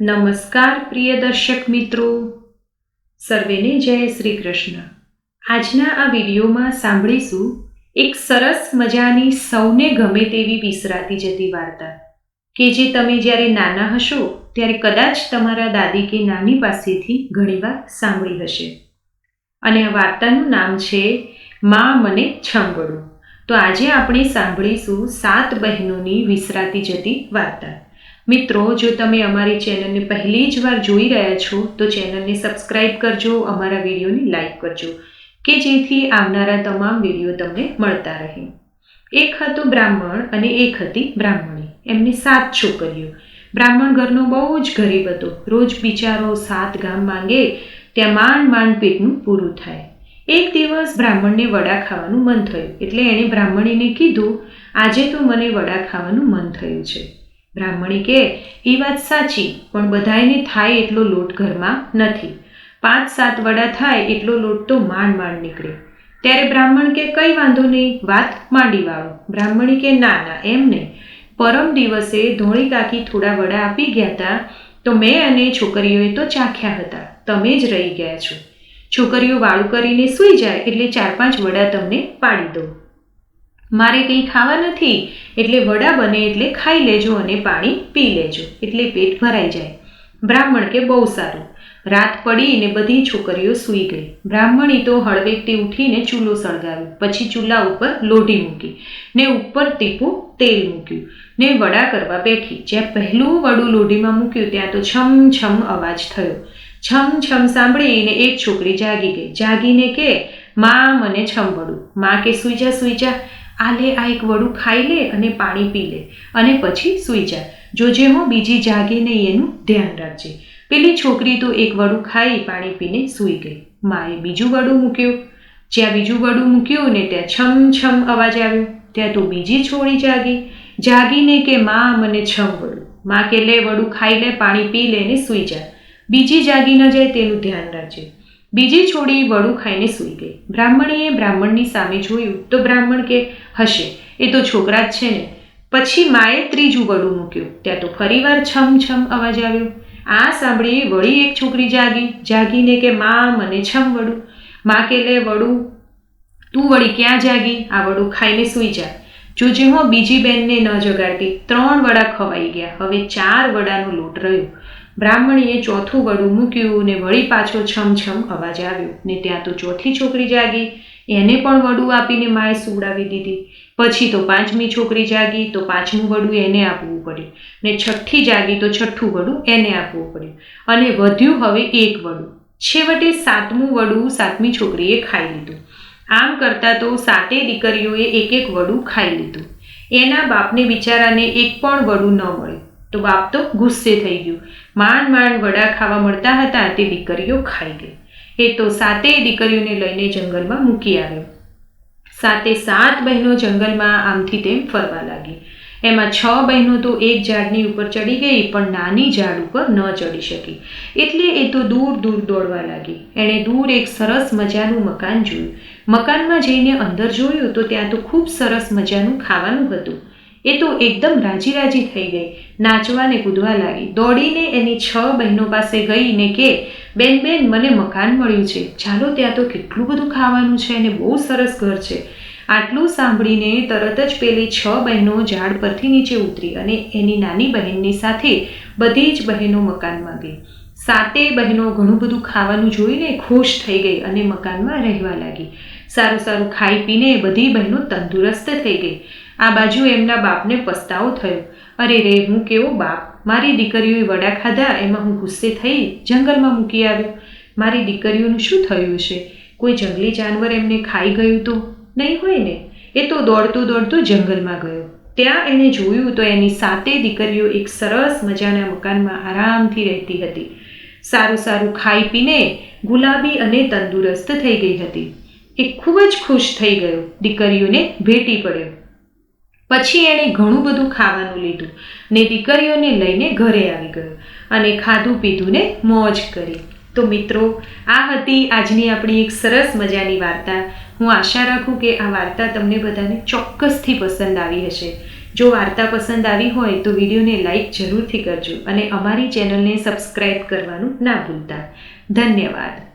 નમસ્કાર પ્રિય દર્શક મિત્રો. સર્વેને જય શ્રી કૃષ્ણ. આજના આ વિડીયોમાં સાંભળીશું એક સરસ મજાની સૌને ગમે તેવી વિસરાતી જતી વાર્તા કે જે તમે જ્યારે નાના હશો ત્યારે કદાચ તમારા દાદી કે નાની પાસેથી ઘણીવાર સાંભળી હશે. અને આ વાર્તાનું નામ છે માં મને છંગડું તો આજે આપણે સાંભળીશું સાત બહેનોની વિસરાતી જતી વાર્તા. મિત્રો, જો તમે અમારી ચેનલને પહેલી જ વાર જોઈ રહ્યા છો, તો ચેનલને સબસ્ક્રાઇબ કરજો, અમારા વિડીયોને લાઈક કરજો, કે જેથી આવનારા તમામ વીડિયો તમને મળતા રહે. એક હતું બ્રાહ્મણ અને એક હતી બ્રાહ્મણી. એમની સાત છોકરીઓ. બ્રાહ્મણ ઘરનો બહુ જ ગરીબ હતો. રોજ બિચારો સાત ગામ માંગે, ત્યાં માંડ માંડ પેટનું પૂરું થાય. એક દિવસ બ્રાહ્મણને વડા ખાવાનું મન થયું. એટલે એણે બ્રાહ્મણીને કીધું, આજે તો મને વડા ખાવાનું મન થયું છે. બ્રાહ્મણી કે, એ વાત સાચી, પણ બધાયને થાય એટલો લોટ ઘરમાં નથી. પાંચ સાત વડા થાય એટલો લોટ તો માંડ માંડ નીકળે. ત્યારે બ્રાહ્મણ કે, કંઈ વાંધો નહીં, વાત માંડી વાળો. બ્રાહ્મણી કે, ના ના, એમ નહીં. પરમ દિવસે ધોળી કાકી થોડા વડા આપી ગયા હતા તો મેં અને છોકરીઓએ તો ચાખ્યા હતા. તમે જ રહી ગયા છો. છોકરીઓ વાળું કરીને સૂઈ જાય એટલે ચાર પાંચ વડા તમને પાડી દઉં. મારે કંઈ ખાવા નથી, એટલે વડા બને એટલે ખાઈ લેજો અને પાણી પી લેજો, એટલે પેટ ભરાઈ જાય. બ્રાહ્મણ કે બહુ સારું. રાત પડી ને બધી છોકરીઓ સૂઈ ગઈ. બ્રાહ્મણી તો હળવેકથી ઉઠીને ચૂલો સળગાવ્યો, પછી ચૂલા ઉપર લોઢી મૂકી, ને ઉપર ટીપું તેલ મૂક્યું, ને વડા કરવા બેઠી. જ્યાં પહેલું વડું લોઢીમાં મૂક્યું, ત્યાં તો છમ છમ અવાજ થયો. છમ છમ સાંભળીને એક છોકરી જાગી ગઈ. જાગીને કે, માં, મને છમ વડું. માં કે, સુઈ જા સુઈ જા. આ લે આ એક વડું ખાઈ લે અને પાણી પી લે અને પછી સૂઈ જા. જોજે હું બીજી જાગે નહીં એનું ધ્યાન રાખજે. પેલી છોકરી તો એક વડું ખાઈ પાણી પીને સૂઈ ગઈ. માએ બીજું વડું મૂક્યું. જ્યાં બીજું વડું મૂક્યું ને ત્યાં છમ છમ અવાજ આવ્યો. ત્યાં તો બીજી છોડી જાગી. જાગીને કે માં, મને છમ વડું. માં કે લે, વડું ખાઈ લે, પાણી પી લે ને સૂઈ જા. બીજી જાગી ન જાય તેનું ધ્યાન રાખજે. બીજી છોડી વડું ખાઈને સૂઈ ગઈ. બ્રાહ્મણીએ બ્રાહ્મણની સામે જોયું તો બ્રાહ્મણ કે, હશે, એ તો છોકરા જ છે ને. પછી માએ ત્રીજું વડું મૂક્યું. ત્યાં તો ફરીવાર છમ છમ અવાજ આવ્યો. આ સાંભળી વળી એક છોકરી જાગી. જાગીને કે, માં, મને છમ વડું. માં કે, લે વડું, તું વળી ક્યાં જાગી? આ વડું ખાઈને સૂઈ જા. જોજે હો, બીજી બેનને ન જગાડતી. ત્રણ વડા ખવાઈ ગયા. હવે ચાર વડાનો લોટ રહ્યો. બ્રાહ્મણીએ ચોથું વડું મૂક્યું ને વળી પાછો છમ છમ અવાજ આવ્યો. ને ત્યાં તો ચોથી છોકરી જાગી. એને પણ વડું આપીને માએ સુવડાવી દીધી. પછી તો પાંચમી છોકરી જાગી, તો પાંચમું વડું એને આપવું પડ્યું. ને છઠ્ઠી જાગી, તો છઠ્ઠું વડું એને આપવું પડ્યું. અને વધ્યું હવે એક વડું. છેવટે સાતમું વડું સાતમી છોકરીએ ખાઈ લીધું. આમ કરતાં તો સાતે દીકરીઓએ એક એક વડું ખાઈ લીધું. એના બાપને બિચારાને એક પણ વડું ન મળ્યું. તો બાપ તો ગુસ્સે થઈ ગયું. માંડ માંડ વડા ખાવા મળતા હતા તે દીકરીઓ ખાઈ ગઈ. એ તો સાતેય દીકરીઓને લઈને જંગલમાં મૂકી આવ્યો. સાતે સાત બહેનો જંગલમાં આમથી તેમ ફરવા લાગી. એમાં છ બહેનો તો એક ઝાડની ઉપર ચડી ગઈ, પણ નાની ઝાડ ઉપર ન ચડી શકી. એટલે એ તો દૂર દૂર દોડવા લાગી. એણે દૂર એક સરસ મજાનું મકાન જોયું. મકાનમાં જઈને અંદર જોયું તો ત્યાં તો ખૂબ સરસ મજાનું ખાવાનું હતું. એ તો એકદમ રાજી રાજી થઈ ગઈ. નાચવાને કૂદવા લાગી. દોડીને એની છ બહેનો પાસે ગઈ ને કે, બેન બેન, મને મકાન મળ્યું છે. ચાલો ત્યાં તો કેટલું બધું ખાવાનું છે અને બહુ સરસ ઘર છે. આટલું સાંભળીને તરત જ પેલી છ બહેનો ઝાડ પરથી નીચે ઉતરી અને એની નાની બહેનની સાથે બધી જ બહેનો મકાનમાં ગઈ. સાતે બહેનો ઘણું બધું ખાવાનું જોઈને ખુશ થઈ ગઈ અને મકાનમાં રહેવા લાગી. સારું સારું ખાઈ પીને બધી બહેનો તંદુરસ્ત થઈ ગઈ. આ બાજુ એમના બાપને પસ્તાવો થયો. અરે રે, હું કેવો બાપ? મારી દીકરીઓએ વડા ખાધા, એમાં હું ગુસ્સે થઈ, જંગલમાં મૂકી આવ્યો. મારી દીકરીઓનું શું થયું છે કોઈ જંગલી જાનવર એમને ખાઈ ગયું તો? નહીં હોય ને? એ તો દોડતો દોડતો જંગલમાં ગયો. ત્યાં એણે જોયું તો એની સાતે દીકરીઓ એક સરસ મજાના મકાનમાં આરામથી રહેતી હતી. સારું સારું ખાઈ પીને ગુલાબી અને તંદુરસ્ત થઈ ગઈ હતી. એ ખૂબ જ ખુશ થઈ ગયો. દીકરીઓને ભેટી પડ્યો. પછી એણે ઘણું બધું ખાવાનું લીધું ને દીકરીઓને લઈને ઘરે આવી ગયો અને ખાધું પીધું ને મોજ કરી. તો મિત્રો, આ હતી આજની આપણી એક સરસ મજાની વાર્તા. હું આશા રાખું કે આ વાર્તા તમને બધાને ચોક્કસથી પસંદ આવી હશે. જો વાર્તા પસંદ આવી હોય તો વિડીયોને લાઈક જરૂરથી કરજો અને અમારી ચેનલને સબસ્ક્રાઈબ કરવાનું ના ભૂલતા. ધન્યવાદ.